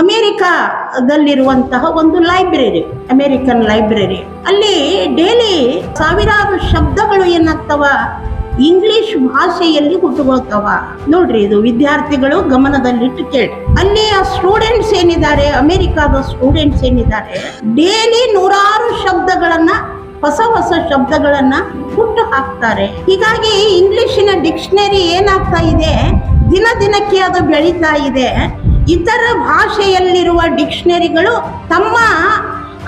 ಅಮೆರಿಕಾದಲ್ಲಿರುವಂತಹ ಒಂದು library, American library. ಅಲ್ಲಿ daily ಸಾವಿರಾರು ಶಬ್ದಗಳು ಏನಾಗ್ತವ? ಇಂಗ್ಲಿಷ್ ಭಾಷೆಯಲ್ಲಿ ಹುಟ್ಟುಕೊಳ್ತವ ನೋಡ್ರಿ, ಇದು ವಿದ್ಯಾರ್ಥಿಗಳು ಗಮನದಲ್ಲಿಟ್ಟು ಕೇಳಿ. ಆ ಸ್ಟೂಡೆಂಟ್ಸ್ ಏನಿದ್ದಾರೆ? ಅಮೆರಿಕಾದ ಸ್ಟೂಡೆಂಟ್ಸ್ ಏನಿದ್ದಾರೆ? ಡೈಲಿ ನೂರಾರು ಶಬ್ದಗಳನ್ನ, ಹೊಸ ಹೊಸ ಶಬ್ದಗಳನ್ನ ಹುಟ್ಟು ಹಾಕ್ತಾರೆ. ಹೀಗಾಗಿ ಇಂಗ್ಲಿಷಿನ ಡಿಕ್ಷನರಿ ಏನಾಗ್ತಾ ಇದೆ? ದಿನ ದಿನಕ್ಕೆ ಅದು ಬೆಳೀತಾ ಇದೆ. ಇತರ ಭಾಷೆಯಲ್ಲಿರುವ ಡಿಕ್ಷನರಿಗಳು ತಮ್ಮ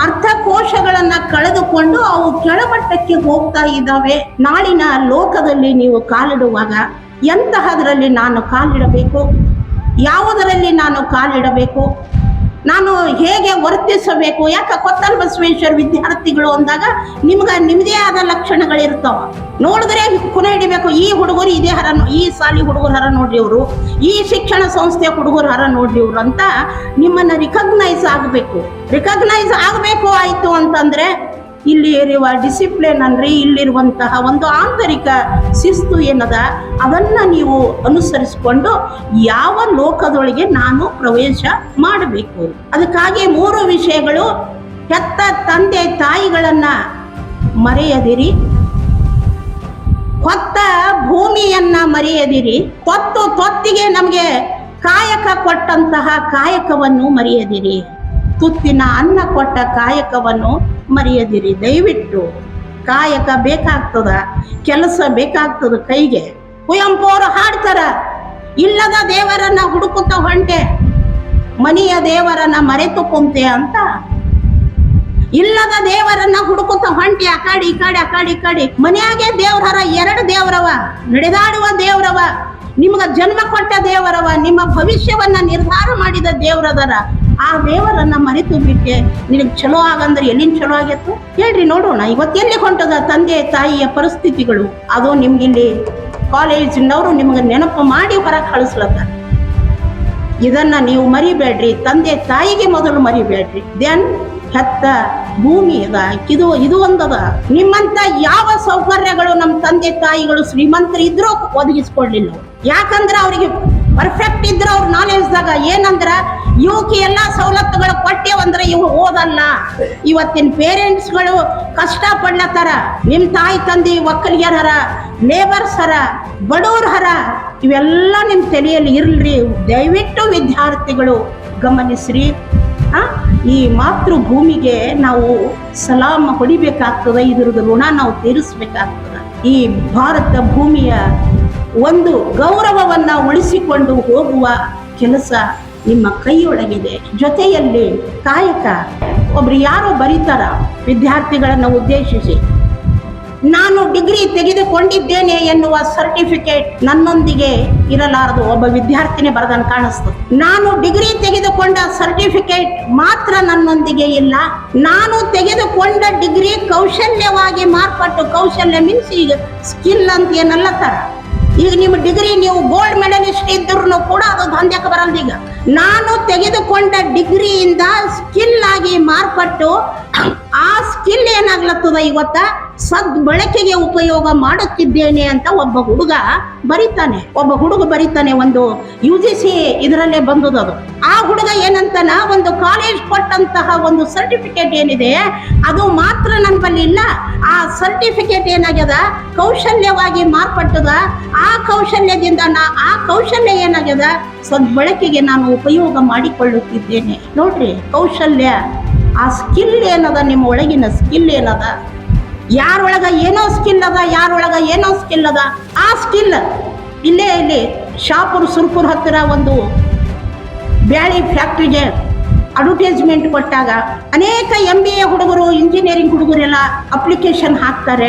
ಅರ್ಥಕೋಶಗಳನ್ನು ಕಳೆದುಕೊಂಡು ಅವು ಕೆಳಮಟ್ಟಕ್ಕೆ ಹೋಗ್ತಾ ಇದ್ದಾವೆ. ನಾಳಿನ ಲೋಕದಲ್ಲಿ ನೀವು ಕಾಲಿಡುವಾಗ ಎಂತಹದರಲ್ಲಿ ನಾನು ಕಾಲಿಡಬೇಕು? ಯಾವುದರಲ್ಲಿ ನಾನು ಕಾಲಿಡಬೇಕು? ನಾನು ಹೇಗೆ ವರ್ತಿಸಬೇಕು? ಯಾಕೆ ಕೊತ್ತಲ್ ಬಸವೇಶ್ವರ ವಿದ್ಯಾರ್ಥಿಗಳು ಅಂದಾಗ ನಿಮ್ಗೆ ನಿಮ್ಮದೇ ಆದ ಲಕ್ಷಣಗಳಿರ್ತಾವ. ನೋಡಿದ್ರೆ ಕುನ ಹಿಡಿಬೇಕು. ಈ ಹುಡುಗರು ಇದೇ ಹರ ಈ ಸಾಲಿ ಹುಡುಗರು ಹರ ನೋಡ್ರಿ ಅವರು. ಈ ಶಿಕ್ಷಣ ಸಂಸ್ಥೆ ಹುಡುಗರು ಹರ ನೋಡ್ರಿ ಇವರು ಅಂತ ನಿಮ್ಮನ್ನ ರಿಕಗ್ನೈಸ್ ಆಗಬೇಕು. ರಿಕಗ್ನೈಸ್ ಆಗಬೇಕು ಆಯಿತು ಅಂತಂದ್ರೆ ಇಲ್ಲಿ ಇರುವ ಡಿಸಿಪ್ಲಿನ್ ಅಂದ್ರೆ ಇಲ್ಲಿರುವಂತಹ ಒಂದು ಆಂತರಿಕ ಶಿಸ್ತು ಏನದ? ಅದನ್ನ ನೀವು ಅನುಸರಿಸಿಕೊಂಡು ಯಾವ ಲೋಕದೊಳಗೆ ನಾನು ಪ್ರವೇಶ ಮಾಡಬೇಕು. ಅದಕ್ಕಾಗಿ ಮೂರು ವಿಷಯಗಳು. ಹೆತ್ತ ತಂದೆ ತಾಯಿಗಳನ್ನ ಮರೆಯದಿರಿ. ಕೊತ್ತ ಭೂಮಿಯನ್ನ ಮರೆಯದಿರಿ. ಕೊತ್ತು ತೊತ್ತಿಗೆ ನಮಗೆ ಕಾಯಕ ಕೊಟ್ಟಂತಹ ಕಾಯಕವನ್ನು ಮರೆಯದಿರಿ. ತುತ್ತಿನ ಅನ್ನ ಕೊಟ್ಟ ಕಾಯಕವನ್ನು ಮರೆಯದಿರಿ. ದಯವಿಟ್ಟು ಕಾಯಕ ಬೇಕಾಗ್ತದ, ಕೆಲಸ ಬೇಕಾಗ್ತದ ಕೈಗೆ. ಕುವೆಂಪು ಹಾಡ್ತಾರ, ಇಲ್ಲದ ದೇವರನ್ನ ಹುಡುಕುತ್ತ ಹೊಂಟೆ, ಮನೆಯ ದೇವರನ್ನ ಮರೆತು ಕುಂತೆ ಅಂತ. ಇಲ್ಲದ ದೇವರನ್ನ ಹುಡುಕುತ್ತ ಹೊಂಟಿ, ಆ ಕಾಡಿ, ಈ ಕಾಡಿ, ಆ ಕಾಡಿ, ಈ ಕಾಡಿ. ಮನೆಯಾಗೆ ದೇವ್ರರ ಎರಡು ದೇವರವ, ನಡೆದಾಡುವ ದೇವರವ, ನಿಮ್ಗ ಜನ್ಮ ಕೊಟ್ಟ ದೇವರವ, ನಿಮ್ಮ ಭವಿಷ್ಯವನ್ನ ನಿರ್ಧಾರ ಮಾಡಿದ ದೇವರದರ. ಆ ದೇವರನ್ನ ಮರೆತು ಬಿಟ್ಟೆ ನಿನಗೆ ಚಲೋ ಆಗಂದ್ರೆ ಎಲ್ಲಿಂದ ಚಲೋ ಆಗಿತ್ತು ಹೇಳ್ರಿ ನೋಡೋಣ. ಇವತ್ತೆಲ್ಲಿ ಹೊಂಟದ ತಂದೆ ತಾಯಿಯ ಪರಿಸ್ಥಿತಿಗಳು? ಅದು ನಿಮ್ಗಿಲ್ಲಿ ಕಾಲೇಜಿನವರು ನಿಮ್ಗೆ ನೆನಪು ಮಾಡಿ ಹೊರಗೆ ಕಳಿಸ್ಲತ್ತ ಇದನ್ನ ನೀವು ಮರಿಬೇಡ್ರಿ. ತಂದೆ ತಾಯಿಗೆ ಮೊದಲು ಮರಿಬೇಡ್ರಿ. ದೆನ್ ಹೆತ್ತ ಭೂಮಿ ಅದ. ಇದು ಇದು ಒಂದದ. ನಿಮ್ಮಂತ ಯಾವ ಸೌಕರ್ಯಗಳು ನಮ್ಮ ತಂದೆ ತಾಯಿಗಳು ಶ್ರೀಮಂತರು ಇದ್ರೂ ಒದಗಿಸ್ಕೊಡ್ಲಿಲ್ಲ. ಯಾಕಂದ್ರ ಅವರಿಗೆ ಪರ್ಫೆಕ್ಟ್ ಇದ್ರ ಅವ್ರ ನಾಲೆಜ್ದಾಗ ಏನಂದ್ರ ಇವಕ್ಕೆ ಎಲ್ಲ ಸವಲತ್ತುಗಳು ಕೊಟ್ಟೇವಂದ್ರ ಇವು ಓದಲ್ಲ. ಇವತ್ತಿನ ಪೇರೆಂಟ್ಸ್ಗಳು ಕಷ್ಟ ಪಡ್ಲತ್ತಾರ. ನಿಮ್ಮ ತಾಯಿ ತಂದೆ ಒಕ್ಕಲಿಗರ ಲೇಬರ್ಸ್ ಹರ, ಬಡವ್ರ ಹರ, ಇವೆಲ್ಲ ನಿಮ್ಮ ತಲೆಯಲ್ಲಿ ಇರಲ್ರಿ ದಯವಿಟ್ಟು ವಿದ್ಯಾರ್ಥಿಗಳು ಗಮನಿಸ್ರಿ. ಈ ಮಾತೃಭೂಮಿಗೆ ನಾವು ಸಲಾಮ ಹೊಡಿಬೇಕಾಗ್ತದೆ, ಇದ್ರದ್ದು ಋಣ ನಾವು ತೀರಿಸ್ಬೇಕಾಗ್ತದ. ಈ ಭಾರತ ಭೂಮಿಯ ಒಂದು ಗೌರವವನ್ನ ಉಳಿಸಿಕೊಂಡು ಹೋಗುವ ಕೆಲಸ ನಿಮ್ಮ ಕೈಯೊಳಗಿದೆ. ಜೊತೆಯಲ್ಲಿ ಕಾಯಕ, ಒಬ್ರು ಯಾರೋ ಬರೀತಾರ, ವಿದ್ಯಾರ್ಥಿಗಳನ್ನ ಉದ್ದೇಶಿಸಿ. ನಾನು ಡಿಗ್ರಿ ತೆಗೆದುಕೊಂಡಿದ್ದೇನೆ ಎನ್ನುವ ಸರ್ಟಿಫಿಕೇಟ್ ನನ್ನೊಂದಿಗೆ ಇರಲಾರದು. ಒಬ್ಬ ವಿದ್ಯಾರ್ಥಿನಿ ಬರದನ್ನು ಕಾಣಿಸ್ತು. ನಾನು ಡಿಗ್ರಿ ತೆಗೆದುಕೊಂಡ ಸರ್ಟಿಫಿಕೇಟ್ ಮಾತ್ರ ನನ್ನೊಂದಿಗೆ ಇಲ್ಲ. ನಾನು ತೆಗೆದುಕೊಂಡ ಡಿಗ್ರಿ ಕೌಶಲ್ಯವಾಗಿ ಮಾರ್ಪಟ್ಟು, ಕೌಶಲ್ಯ ಮೀನ್ಸ್ ಈಗ ಸ್ಕಿಲ್ ಅಂತ ಏನಲ್ಲ ತರ. ಈಗ ನಿಮ್ಮ ಡಿಗ್ರಿ ನೀವು ಗೋಲ್ಡ್ ಮೆಡಲಿಸ್ಟ್ ಇದ್ರೂ ಕೂಡ ಅದು ದಂಧೆಗೆ ಬರಲ್ಲ ಈಗ. ನಾನು ತೆಗೆದುಕೊಂಡ ಡಿಗ್ರಿಯಿಂದ ಸ್ಕಿಲ್ ಆಗಿ ಮಾರ್ಪಟ್ಟು ಆ ಸ್ಕಿಲ್ ಏನಾಗ್ಲತ್ತದ ಇವತ್ತ? ಸದ್ ಬಳಕೆಗೆ ಉಪಯೋಗ ಮಾಡುತ್ತಿದ್ದೇನೆ ಅಂತ ಒಬ್ಬ ಹುಡುಗ ಬರೀತಾನೆ. ಒಬ್ಬ ಹುಡುಗ ಬರೀತಾನೆ ಒಂದು ಯು ಜಿ ಸಿ ಇದರಲ್ಲೇ ಬಂದದದು ಆ ಹುಡುಗ ಏನಂತಾನ ಒಂದು ಕಾಲೇಜ್ ಕೊಟ್ಟಂತಹ ಒಂದು ಸರ್ಟಿಫಿಕೇಟ್ ಏನಿದೆ, ಅದು ಮಾತ್ರ ನಂಬಲ್ಲಿ ಇಲ್ಲ. ಆ ಸರ್ಟಿಫಿಕೇಟ್ ಏನಾಗ್ಯದ? ಕೌಶಲ್ಯವಾಗಿ ಮಾರ್ಪಟ್ಟದ. ಆ ಕೌಶಲ್ಯದಿಂದ ನಾ, ಆ ಕೌಶಲ್ಯ ಏನಾಗ್ಯದ? ಸದ್ಬಳಕೆಗೆ ನಾನು ಉಪಯೋಗ ಮಾಡಿಕೊಳ್ಳುತ್ತಿದ್ದೇನೆ. ನೋಡ್ರಿ, ಕೌಶಲ್ಯ. ಆ ಸ್ಕಿಲ್ ಏನದ? ನಿಮ್ಮ ಒಳಗಿನ ಸ್ಕಿಲ್ ಏನದ? ಯಾರೊಳಗ ಏನೋ ಸ್ಕಿಲ್ ಅದ ಯಾರೊಳಗ ಏನೋ ಸ್ಕಿಲ್ ಅದ, ಆ ಸ್ಕಿಲ್ ಇಲ್ಲೇ ಇಲ್ಲಿ ಶಾಪುರ್ ಸುರ್ಪುರ್ ಹತ್ತಿರ ಒಂದು ಬ್ಯಾಳಿ ಫ್ಯಾಕ್ಟ್ರಿಗೆ ಅಡ್ವರ್ಟೈಸ್ಮೆಂಟ್ ಕೊಟ್ಟಾಗ ಅನೇಕ ಎಂ ಬಿ ಎ ಹುಡುಗರು ಇಂಜಿನಿಯರಿಂಗ್ ಹುಡುಗರೆಲ್ಲ ಅಪ್ಲಿಕೇಶನ್ ಹಾಕ್ತಾರೆ.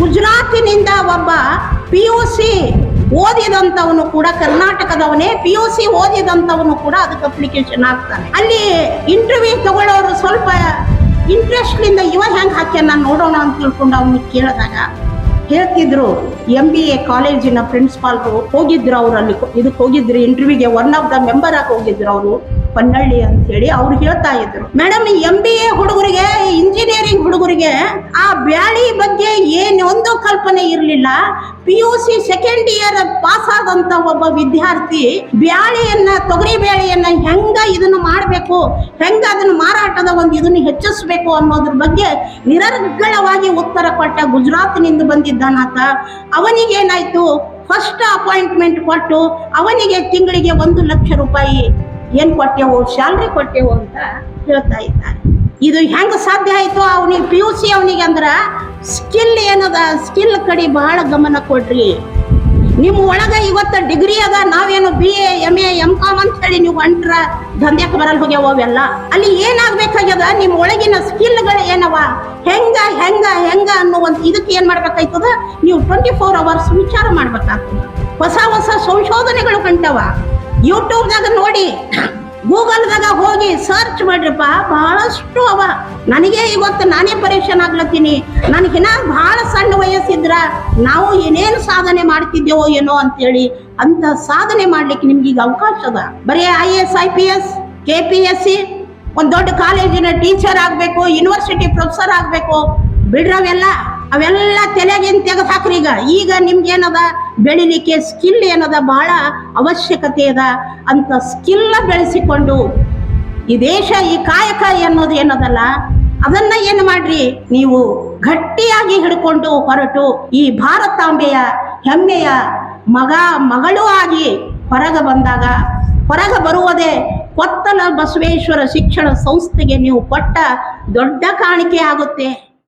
ಗುಜರಾತಿನಿಂದ ಒಬ್ಬ ಪಿ ಯು ಸಿ ಓದಿದಂಥವನು ಕೂಡ ಕರ್ನಾಟಕದವನೇ ಪಿ ಯು ಸಿ ಓದಿದಂಥವನು ಕೂಡ ಅದಕ್ಕೆ ಅಪ್ಲಿಕೇಶನ್ ಹಾಕ್ತಾನೆ ಅಲ್ಲಿ ಇಂಟರ್ವ್ಯೂ ತಗೊಳ್ಳೋರು ಸ್ವಲ್ಪ ಇಂಟ್ರೆಸ್ಟ್ಲಿಂದ ಇವ ಹೆಂಗೆ ಹಾಕ್ಯಾನ ನೋಡೋಣ ಅಂತ ತಿಳ್ಕೊಂಡು ಅವನು ಕೇಳಿದಾಗ ಹೇಳ್ತಿದ್ರು ಎಂ ಬಿ ಎ ಕಾಲೇಜಿನ ಪ್ರಿನ್ಸಿಪಾಲ್ರು ಹೋಗಿದ್ರು ಅವ್ರು ಅಲ್ಲಿ, ಇದಕ್ಕೆ ಹೋಗಿದ್ರು ಇಂಟರ್ವ್ಯೂಗೆ ಒನ್ ಆಫ್ ದ ಮೆಂಬರ್ ಆಗಿ ಹೋಗಿದ್ರು ಅವರು. ಪನ್ನಳ್ಳಿ ಅಂತ ಹೇಳಿ ಅವ್ರು ಹೇಳ್ತಾ ಇದ್ರು. ಮೇಡಮ್ ಎಂ ಬಿ ಎ ಹುಡುಗರಿಗೆ ಇಂಜಿನಿಯರಿಂಗ್ ಹುಡುಗರಿಗೆ ಆ ಬ್ಯಾಳಿ ಬಗ್ಗೆ ಏನೊಂದು ಕಲ್ಪನೆ ಇರಲಿಲ್ಲ. P U C second year pass ಆದಂತ ಒಬ್ಬ ವಿದ್ಯಾರ್ಥಿ ಬ್ಯಾಳಿಯನ್ನ, ತೊಗರಿ ಬ್ಯಾಳಿಯನ್ನ ಹೆಂಗ ಇದನ್ನ ಮಾಡಬೇಕು, ಹೆಂಗ ಅದನ್ನ ಮಾರಾಟದ ಒಂದು ಇದನ್ನ ಹೆಚ್ಚಿಸಬೇಕು ಅನ್ನೋದ್ರ ಬಗ್ಗೆ ನಿರರ್ಗಳವಾಗಿ ಉತ್ತರ ಕೊಟ್ಟ ಗುಜರಾತ್ನಿಂದ ಬಂದಿದ್ದಾನಾತ ಅವನಿಗೇನಾಯ್ತು ಫಸ್ಟ್ ಅಪಾಯಿಂಟ್ಮೆಂಟ್ ಕೊಟ್ಟು ಅವನಿಗೆ ತಿಂಗಳಿಗೆ ಒಂದು ಲಕ್ಷ ರೂಪಾಯಿ ಏನ್ ಕೊಟ್ಟೆವು ಸ್ಯಾಲ್ರಿ ಕೊಟ್ಟೆವು ಅಂತ ಹೇಳ್ತಾ ಇದ್ದಾರೆ ಇದು ಹೆಂಗೆ ಸಾಧ್ಯ ಆಯಿತು? ಅವನಿಗೆ ಪಿ ಯು ಸಿ ಅವನಿಗೆ ಅಂದ್ರೆ ಸ್ಕಿಲ್ ಏನದ? ಸ್ಕಿಲ್ ಕಡೆ ಬಹಳ ಗಮನ ಕೊಡ್ರಿ. ನಿಮ್ಮ ಒಳಗೆ ಇವತ್ತು ಡಿಗ್ರಿ ಅದ, ನಾವೇನು B A M A M com ಅಂತ ಹೇಳಿ ನೀವು ಅಂಟ್ರ ದಂಧೆಕ್ಕೆ ಬರಲ್ ಹೋಗ್ಯಾವ ಅವೆಲ್ಲ. ಅಲ್ಲಿ ಏನಾಗಬೇಕಾಗ್ಯದ? ನಿಮ್ಮ ಒಳಗಿನ ಸ್ಕಿಲ್ಗಳು ಏನವ? ಹೆಂಗ ಹೆಂಗ ಹೆಂಗ ಅನ್ನುವಂತ ಇದಕ್ಕೆ ಏನು ಮಾಡ್ಬೇಕಾಯ್ತದ? ನೀವು ಟ್ವೆಂಟಿ ಫೋರ್ ಅವರ್ಸ್ ವಿಚಾರ ಮಾಡ್ಬೇಕಾಗ್ತದ. ಹೊಸ ಹೊಸ ಸಂಶೋಧನೆಗಳು ಕಂಟವ ಯೂಟ್ಯೂಬ್ದಾಗ ನೋಡಿ ಗೂಗಲ್ದಾಗ ಹೋಗಿ ಸರ್ಚ್ ಮಾಡ್ರಿಪ್ಪ, ಬಹಳಷ್ಟು ಅವ. ನನಗೆ ಇವತ್ತು ನಾನೇ ಪರೀಕ್ಷನ್ ಆಗ್ಲತ್ತೀನಿ. ನನಗಿನ ಬಹಳ ಸಣ್ಣ ವಯಸ್ಸಿದ್ರ, ನಾವು ಏನೇನು ಸಾಧನೆ ಮಾಡ್ತಿದ್ದೇವೋ ಏನೋ ಅಂತೇಳಿ ಅಂತ ಸಾಧನೆ ಮಾಡ್ಲಿಕ್ಕೆ ನಿಮ್ಗೆ ಈಗ ಅವಕಾಶ ಅದ. ಬರೀ I S I P S K P S C ಒಂದು ದೊಡ್ಡ ಕಾಲೇಜಿನ ಟೀಚರ್ ಆಗಬೇಕು ಯೂನಿವರ್ಸಿಟಿ ಪ್ರೊಫೆಸರ್ ಆಗಬೇಕು, ಬಿಡ್ರವೆಲ್ಲ ಅವೆಲ್ಲ ತಲೆಗೇನು ತೆಗೆದು ಹಾಕ್ರಿ ಈಗ. ಈಗ ನಿಮ್ಗೆ ಏನದ ಬೆಳಿಲಿಕ್ಕೆ ಸ್ಕಿಲ್ ಏನದ ಬಹಳ ಅವಶ್ಯಕತೆ ಅದ. ಅಂತ ಸ್ಕಿಲ್ ಬೆಳೆಸಿಕೊಂಡು ಈ ದೇಶ, ಈ ಕಾಯಕ ಅನ್ನೋದು ಏನದಲ್ಲ, ಅದನ್ನ ಏನು ಮಾಡ್ರಿ? ನೀವು ಗಟ್ಟಿಯಾಗಿ ಹಿಡ್ಕೊಂಡು ಹೊರಟು ಈ ಭಾರತಾಂಬೆಯ ಹೆಮ್ಮೆಯ ಮಗ, ಮಗಳು ಆಗಿ ಹೊರಗೆ ಬಂದಾಗ, ಹೊರಗೆ ಬರುವುದೇ ಕೊತ್ತಲ ಬಸವೇಶ್ವರ ಶಿಕ್ಷಣ ಸಂಸ್ಥೆಗೆ ನೀವು ಕೊಟ್ಟ ದೊಡ್ಡ ಕಾಣಿಕೆ ಆಗುತ್ತೆ.